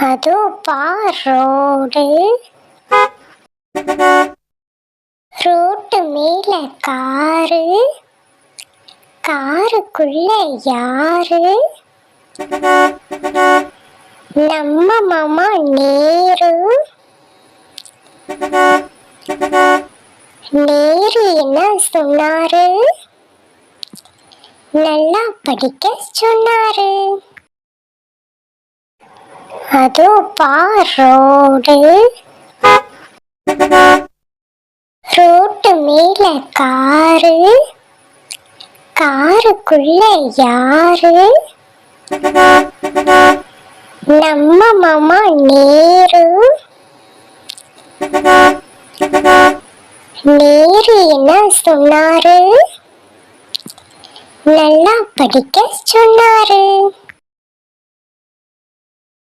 அதோ பார் ரோடு. ரோட்டு மேல காரு. காருக்குள்ள யாரு? நம்ம மாமா நேரு. நேரு என்ன சொன்னாரு? நல்லா படிக்க சொன்னாரு. அதோ பார் ரோடு ரோட்டு மேல காரு. காருக்குள்ள யாரு? நம்ம மாமா நேரு. நேரு என்ன சொன்னாரு? நல்லா படிக்க சொன்னாரு.